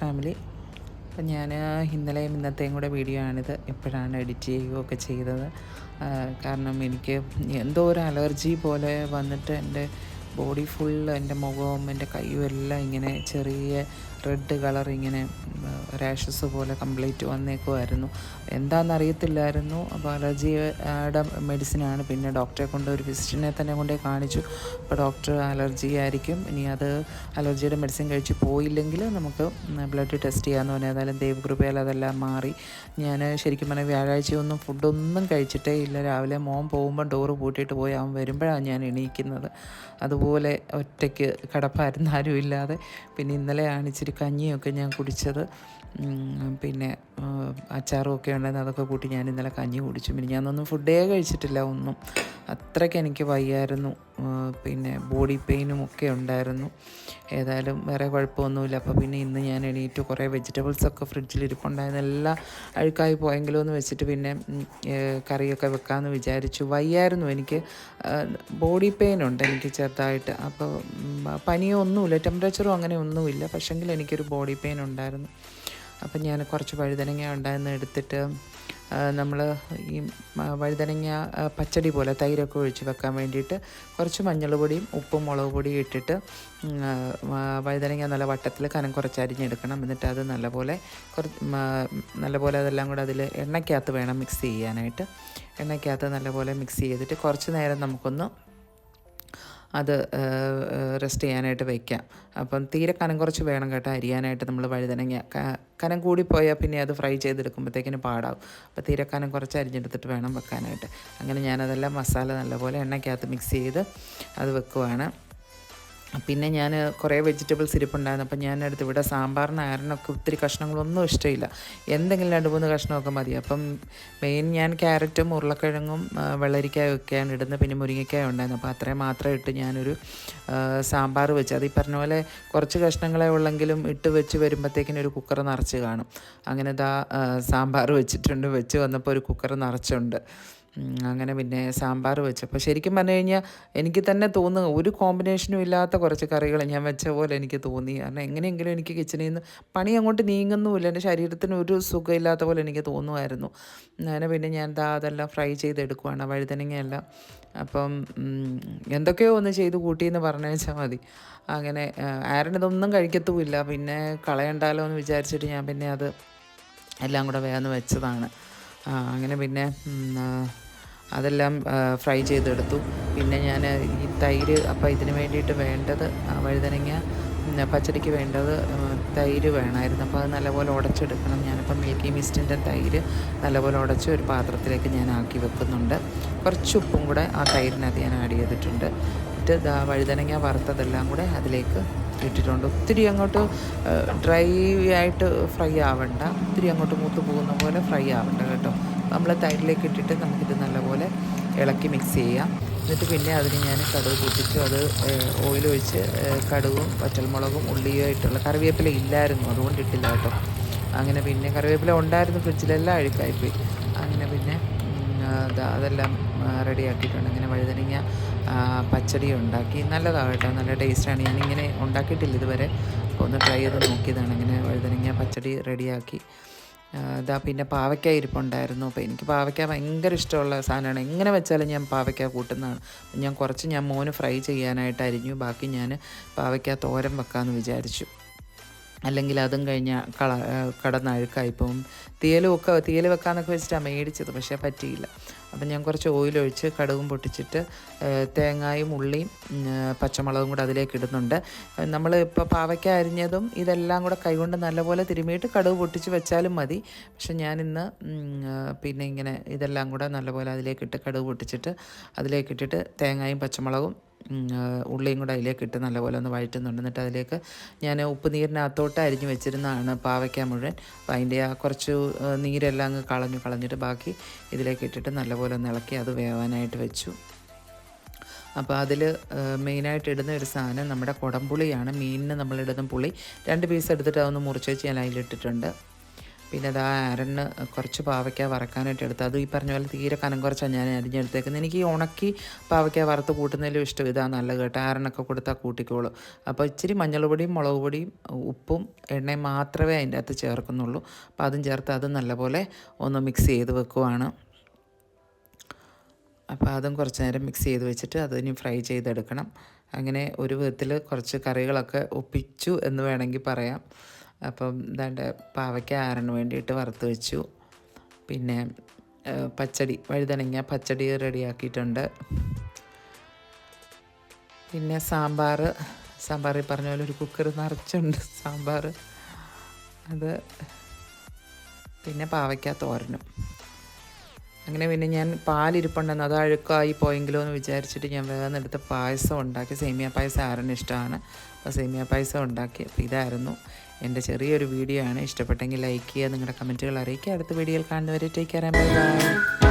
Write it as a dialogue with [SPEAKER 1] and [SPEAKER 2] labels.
[SPEAKER 1] Family. അപ്പം ഞാൻ ഇന്നലെയും ഇന്നത്തെയും കൂടെ വീഡിയോ ആണിത്. എപ്പോഴാണ് എഡിറ്റ് ചെയ്യുകയൊക്കെ ചെയ്തത്. കാരണം എനിക്ക് എന്തോ ഒരു അലർജി പോലെ വന്നിട്ട് എന്റെ ബോഡി ഫുൾ എന്റെ മുഖവും എന്റെ കൈയും എല്ലാം ഇങ്ങനെ ചെറിയ റെഡ് കളർ ഇങ്ങനെ റാഷസ് പോലെ കംപ്ലീറ്റ് വന്നേക്കുമായിരുന്നു എന്താണെന്ന് അറിയത്തില്ലായിരുന്നു അപ്പോൾ അലർജിയുടെ മെഡിസിനാണ്. പിന്നെ ഡോക്ടറെ കൊണ്ട് ഒരു ഫിസിഷ്യനെ തന്നെ കൊണ്ടേ കാണിച്ചു. അപ്പോൾ ഡോക്ടർ അലർജി ആയിരിക്കും. ഇനി അത് അലർജിയുടെ മെഡിസിൻ കഴിച്ച് പോയില്ലെങ്കിൽ നമുക്ക് ബ്ലഡ് ടെസ്റ്റ് ചെയ്യാമെന്ന് പറഞ്ഞാൽ ഏതായാലും ദൈവകൃപയാൽ അതെല്ലാം മാറി. ഞാൻ ശരിക്കും പറഞ്ഞാൽ വ്യാഴാഴ്ചയൊന്നും ഫുഡൊന്നും കഴിച്ചിട്ടേ ഇല്ല. രാവിലെ മോൻ പോകുമ്പോൾ ഡോറ് പൂട്ടിയിട്ട് പോയി അവൻ വരുമ്പോഴാണ് ഞാൻ എണീക്കുന്നത്. അതുപോലെ ഒറ്റയ്ക്ക് കിടപ്പായിരുന്നു ആരും ഇല്ലാതെ. പിന്നെ ഇന്നലെയാണ് ഇച്ചിരി കഞ്ഞിയൊക്കെ ഞാൻ കുടിച്ചത്. പിന്നെ അച്ചാറും ഒക്കെ ഉണ്ടായിരുന്നു അതൊക്കെ കൂട്ടി ഞാൻ ഇന്നലെ കഞ്ഞി കുടിച്ചു. പിന്നെ ഞാനൊന്നും ഫുഡേ കഴിച്ചിട്ടില്ല ഒന്നും. അത്രയ്ക്ക് എനിക്ക് വയ്യായിരുന്നു. പിന്നെ ബോഡി പെയിനും ഒക്കെ ഉണ്ടായിരുന്നു. ഏതായാലും വേറെ കുഴപ്പമൊന്നുമില്ല. അപ്പോൾ പിന്നെ ഇന്ന് ഞാൻ എണീറ്റ് കുറേ വെജിറ്റബിൾസൊക്കെ ഫ്രിഡ്ജിൽ ഇരിപ്പുണ്ടായിരുന്നു. എല്ലാം അഴുക്കായി പോയെങ്കിലോ എന്ന് വെച്ചിട്ട് പിന്നെ കറിയൊക്കെ വെക്കാമെന്ന് വിചാരിച്ചു. വയ്യായിരുന്നു എനിക്ക്. ബോഡി പെയിൻ ഉണ്ട് എനിക്ക് ചെറുതായിട്ട്. അപ്പോൾ പനിയൊന്നുമില്ല. ടെമ്പറേച്ചറും അങ്ങനെ ഒന്നുമില്ല. പക്ഷെങ്കിൽ എനിക്കൊരു ബോഡി പെയിൻ ഉണ്ടായിരുന്നു. അപ്പം ഞാൻ കുറച്ച് വഴുതനങ്ങ ഉണ്ടായിരുന്നു എടുത്തിട്ട് നമ്മൾ ഈ വഴുതനങ്ങ പച്ചടി പോലെ തൈരൊക്കെ ഒഴിച്ച് വെക്കാൻ വേണ്ടിയിട്ട് കുറച്ച് മഞ്ഞൾ പൊടിയും ഉപ്പും മുളക് പൊടിയും ഇട്ടിട്ട് വഴുതനങ്ങ നല്ല വട്ടത്തിൽ കനം കുറച്ച് അരിഞ്ഞെടുക്കണം. എന്നിട്ട് അത് നല്ലപോലെ കുറച്ച് നല്ലപോലെ അതെല്ലാം കൂടെ അതിൽ എണ്ണയ്ക്കകത്ത് വേണം മിക്സ് ചെയ്യാനായിട്ട്. എണ്ണയ്ക്കകത്ത് നല്ലപോലെ മിക്സ് ചെയ്തിട്ട് കുറച്ച് നേരം നമുക്കൊന്ന് അത് റെസ്റ്റ് ചെയ്യാനായിട്ട് വയ്ക്കാം അപ്പം തീരെ കനം കുറച്ച് വേണം കേട്ടോ അരിയാനായിട്ട് നമ്മൾ വഴുതനങ്ങ. കനം കൂടിപ്പോയാൽ പിന്നെ അത് ഫ്രൈ ചെയ്തെടുക്കുമ്പോഴത്തേക്കിന് പാടാവും. അപ്പോൾ തീരെ കനം കുറച്ച് അരിഞ്ഞെടുത്തിട്ട് വേണം വെക്കാനായിട്ട്. അങ്ങനെ ഞാനതെല്ലാം മസാല നല്ലപോലെ എണ്ണയ്ക്കകത്ത് മിക്സ് ചെയ്ത് അത് വെക്കുവാണ്. പിന്നെ ഞാൻ കുറേ വെജിറ്റബിൾസ് ഇരിപ്പുണ്ടായിരുന്നു. അപ്പം ഞാൻ എടുത്ത് ഇവിടെ സാമ്പാറിന് അയറിനൊക്കെ ഒത്തിരി കഷ്ണങ്ങളൊന്നും ഇഷ്ടമില്ല. എന്തെങ്കിലും രണ്ട് മൂന്ന് കഷ്ണമൊക്കെ മതി. അപ്പം മെയിൻ ഞാൻ ക്യാരറ്റും ഉരുളക്കിഴങ്ങും വെള്ളരിക്കായും ഒക്കെയാണ് ഇടുന്നത്. പിന്നെ മുരിങ്ങക്കായ ഉണ്ടായിരുന്നു. അപ്പോൾ അത്രയും മാത്രം ഇട്ട് ഞാനൊരു സാമ്പാർ വെച്ച്. അത് ഈ പറഞ്ഞ പോലെ കുറച്ച് കഷ്ണങ്ങളെ ഉള്ളെങ്കിലും ഇട്ട് വെച്ച് വരുമ്പോഴത്തേക്കിനും ഒരു കുക്കർ നിറച്ച് കാണും. അങ്ങനെ ദാ സാമ്പാർ വെച്ചിട്ടുണ്ട്. വെച്ച് വന്നപ്പോൾ ഒരു കുക്കർ നിറച്ചുണ്ട്. അങ്ങനെ പിന്നെ സാമ്പാർ വെച്ചപ്പോൾ ശരിക്കും പറഞ്ഞു കഴിഞ്ഞാൽ എനിക്ക് തന്നെ തോന്നുക ഒരു കോമ്പിനേഷനും ഇല്ലാത്ത കുറച്ച് കറികൾ ഞാൻ വെച്ച പോലെ എനിക്ക് തോന്നി. കാരണം എങ്ങനെയെങ്കിലും എനിക്ക് കിച്ചണിൽ നിന്ന് പണി അങ്ങോട്ട് നീങ്ങുന്നുമില്ല. എന്റെ ശരീരത്തിന് ഒരു സുഖമില്ലാത്ത പോലെ എനിക്ക് തോന്നുമായിരുന്നു. അങ്ങനെ പിന്നെ ഞാൻ ദാ അതെല്ലാം ഫ്രൈ ചെയ്തെടുക്കുവാണ് വഴുതനങ്ങയെല്ലാം. അപ്പം എന്തൊക്കെയോ ഒന്ന് ചെയ്ത് കൂട്ടിയെന്ന് പറഞ്ഞു വെച്ചാൽ മതി. അങ്ങനെ ആരണിതൊന്നും കഴിക്കത്തുമില്ല. പിന്നെ കളയണ്ടാലോ എന്ന് വിചാരിച്ചിട്ട് ഞാൻ പിന്നെ അത് എല്ലാം കൂടെ വേഗം വെച്ചതാണ്. അങ്ങനെ പിന്നെ അതെല്ലാം ഫ്രൈ ചെയ്തെടുത്തു. പിന്നെ ഞാൻ ഈ തൈര് അപ്പോൾ ഇതിന് വേണ്ടിയിട്ട് വേണ്ടത് വഴുതനങ്ങ പച്ചടിക്ക് വേണ്ടത് തൈര് വേണമായിരുന്നു അപ്പോൾ അത് നല്ലപോലെ ഉടച്ചെടുക്കണം. ഞാനിപ്പോൾ മിൽക്കി മിസ്റ്റിന്റെ തൈര് നല്ലപോലെ ഉടച്ച് ഒരു പാത്രത്തിലേക്ക് ഞാൻ ആക്കി വെക്കുന്നുണ്ട്. കുറച്ച് ഉപ്പും കൂടെ ആ തൈരിനകത്ത് ഞാൻ ആഡ് ചെയ്തിട്ടുണ്ട്. എന്നിട്ട് വഴുതനങ്ങ വറുത്തതെല്ലാം കൂടെ അതിലേക്ക് ഇട്ടിട്ടുണ്ട്. ഒത്തിരി അങ്ങോട്ട് ഡ്രൈ ആയിട്ട് ഫ്രൈ ആവണ്ട. ഒത്തിരി അങ്ങോട്ട് മൂത്ത് പോകുന്ന പോലെ ഫ്രൈ ആവണ്ട കേട്ടോ. നമ്മൾ തൈരിലേക്ക് ഇട്ടിട്ട് നമുക്കിത് നല്ലപോലെ ഇളക്കി മിക്സ് ചെയ്യാം. എന്നിട്ട് പിന്നെ അതിന് ഞാൻ കടുക് പൊട്ടിച്ചു അത് ഓയിലൊഴിച്ച് പച്ചമുളകും കടുകും വറ്റൽമുളകും ഉള്ളിയുമായിട്ടുള്ള കറിവേപ്പില ഇല്ലായിരുന്നു. അതുകൊണ്ട് ഇട്ടില്ല കേട്ടോ. അങ്ങനെ പിന്നെ കറിവേപ്പില ഉണ്ടായിരുന്നു ഫ്രിഡ്ജിലെല്ലാം അഴുക്കായിപ്പോയി. അങ്ങനെ പിന്നെ അതെല്ലാം റെഡി ആക്കിയിട്ടുണ്ട് അങ്ങനെ വഴുതനങ്ങ പച്ചടി ഉണ്ടാക്കി. നല്ലതാണ് കേട്ടോ. നല്ല ടേസ്റ്റാണ്. ഞാനിങ്ങനെ ഉണ്ടാക്കിയിട്ടില്ല ഇതുവരെ. ഒന്ന് ട്രൈ ചെയ്ത് നോക്കിയതാണ്. ഇങ്ങനെ വഴുതനങ്ങ പച്ചടി റെഡിയാക്കി. ഇതാ പിന്നെ പാവയ്ക്ക ഇരിപ്പുണ്ടായിരുന്നു. അപ്പോൾ എനിക്ക് പാവയ്ക്ക ഭയങ്കര ഇഷ്ടമുള്ള സാധനമാണ്. എങ്ങനെ വെച്ചാലും ഞാൻ പാവയ്ക്ക കൂട്ടുന്നതാണ്. ഞാൻ കുറച്ച് ഞാൻ മോന് ഫ്രൈ ചെയ്യാനായിട്ട് അരിഞ്ഞു. ബാക്കി ഞാൻ പാവയ്ക്ക തോരൻ വെക്കാമെന്ന് വിചാരിച്ചു. അല്ലെങ്കിൽ അതും കഴിഞ്ഞ കള കടന്ന് അഴുക്കായിപ്പോവും തീയലും ഒക്കെ തീയൽ വെക്കാന്നൊക്കെ വെച്ചിട്ടാണ് മേടിച്ചത് പക്ഷേ പറ്റിയില്ല. അപ്പം ഞാൻ കുറച്ച് ഓയിലൊഴിച്ച് കടുകും പൊട്ടിച്ചിട്ട് തേങ്ങായും ഉള്ളിയും പച്ചമുളകും കൂടെ അതിലേക്ക് ഇടുന്നുണ്ട്. നമ്മൾ ഇപ്പോൾ പാവയ്ക്ക അരിഞ്ഞതും ഇതെല്ലാം കൂടെ കൈകൊണ്ട് നല്ലപോലെ തിരുമിയിട്ട് കടുക് പൊട്ടിച്ച് വെച്ചാലും മതി. പക്ഷെ ഞാനിന്ന് പിന്നെ ഇങ്ങനെ ഇതെല്ലാം കൂടെ നല്ലപോലെ അതിലേക്കിട്ട് കടുക് പൊട്ടിച്ചിട്ട് അതിലേക്കിട്ടിട്ട് തേങ്ങായും പച്ചമുളകും ഉള്ളിയും കൂടെ അതിലേക്ക് ഇട്ട് നല്ലപോലെ ഒന്ന് വഴറ്റുന്നുണ്ട്. എന്നിട്ട് അതിലേക്ക് ഞാൻ ഉപ്പ് നീരിനകത്തോട്ട് അരിഞ്ഞ് വെച്ചിരുന്നതാണ് പാവയ്ക്ക മുഴുവൻ. അപ്പോൾ അതിന്റെ ആ കുറച്ച് നീരെല്ലാം അങ്ങ് കളഞ്ഞു കളഞ്ഞിട്ട് ബാക്കി ഇതിലേക്ക് ഇട്ടിട്ട് നല്ലപോലെ ഒന്ന് ഇളക്കി അത് വേവാനായിട്ട് വെച്ചു. അപ്പോൾ അതിൽ മെയിനായിട്ട് ഇടുന്ന ഒരു സാധനം നമ്മുടെ കുടംപുളിയാണ്. മീനിന് നമ്മളിടുന്ന പുളി. രണ്ട് പീസ് എടുത്തിട്ട് അതൊന്ന് മുറിച്ച് വെച്ച് ഞാൻ അതിലിട്ടിട്ടുണ്ട്. പിന്നെ അതാ ആരന് കുറച്ച് പാവയ്ക്ക വറക്കാനായിട്ട് എടുത്തു അതും ഈ പറഞ്ഞ പോലെ തീരെ കനം കുറച്ചാണ് ഞാൻ അരിഞ്ഞെടുത്തേക്കുന്നത്. എനിക്ക് ഈ ഉണക്കി പാവയ്ക്ക വറുത്ത് കൂട്ടുന്നതിലും ഇഷ്ടം ഇതാ നല്ല കേട്ടോ. ആരണൊക്കെ കൊടുത്താൽ കൂട്ടിക്കോളൂ. അപ്പോൾ ഇച്ചിരി മഞ്ഞൾപൊടിയും മുളക് പൊടിയും ഉപ്പും എണ്ണയും മാത്രമേ അതിന്റെ അകത്ത് ചേർക്കുന്നുള്ളൂ. അപ്പോൾ അതും ചേർത്ത് അത് നല്ലപോലെ ഒന്ന് മിക്സ് ചെയ്ത് വെക്കുവാണ്. അപ്പോൾ അതും കുറച്ച് നേരം മിക്സ് ചെയ്ത് വെച്ചിട്ട് അതിനി ഫ്രൈ ചെയ്തെടുക്കണം. അങ്ങനെ ഒരു വിധത്തിൽ കുറച്ച് കറികളൊക്കെ ഒപ്പിച്ചു എന്ന് വേണമെങ്കിൽ പറയാം. അപ്പം ഇതാണ്ട് പാവയ്ക്ക ആറിന് വേണ്ടിയിട്ട് വറുത്ത് വെച്ചു. പിന്നെ പച്ചടി വഴുതനങ്ങ പച്ചടി റെഡിയാക്കിയിട്ടുണ്ട്. പിന്നെ സാമ്പാർ ഈ പറഞ്ഞ പോലെ ഒരു കുക്കർ നിറച്ചുണ്ട് സാമ്പാർ അത് പിന്നെ പാവയ്ക്ക തോരനും. അങ്ങനെ പിന്നെ ഞാൻ പാലിരിപ്പുണ്ടെന്ന് അത് അഴുക്കായി പോയെങ്കിലോ എന്ന് വിചാരിച്ചിട്ട് ഞാൻ വേഗം എടുത്ത് പായസം ഉണ്ടാക്കി. സേമിയ പായസം ആറിന് ഇഷ്ടമാണ്. അപ്പോൾ സേമിയ പായസം ഉണ്ടാക്കി. അപ്പോൾ ഇതായിരുന്നു എന്റെ ചെറിയൊരു വീഡിയോ ആണ് ഇഷ്ടപ്പെട്ടെങ്കിൽ ലൈക്ക് ചെയ്യുക നിങ്ങളുടെ കമന്റുകൾ അറിയിക്കുക. അടുത്ത വീഡിയോയിൽ കാണുന്നവരെ ടേക്ക് കയറാൻ ബൈ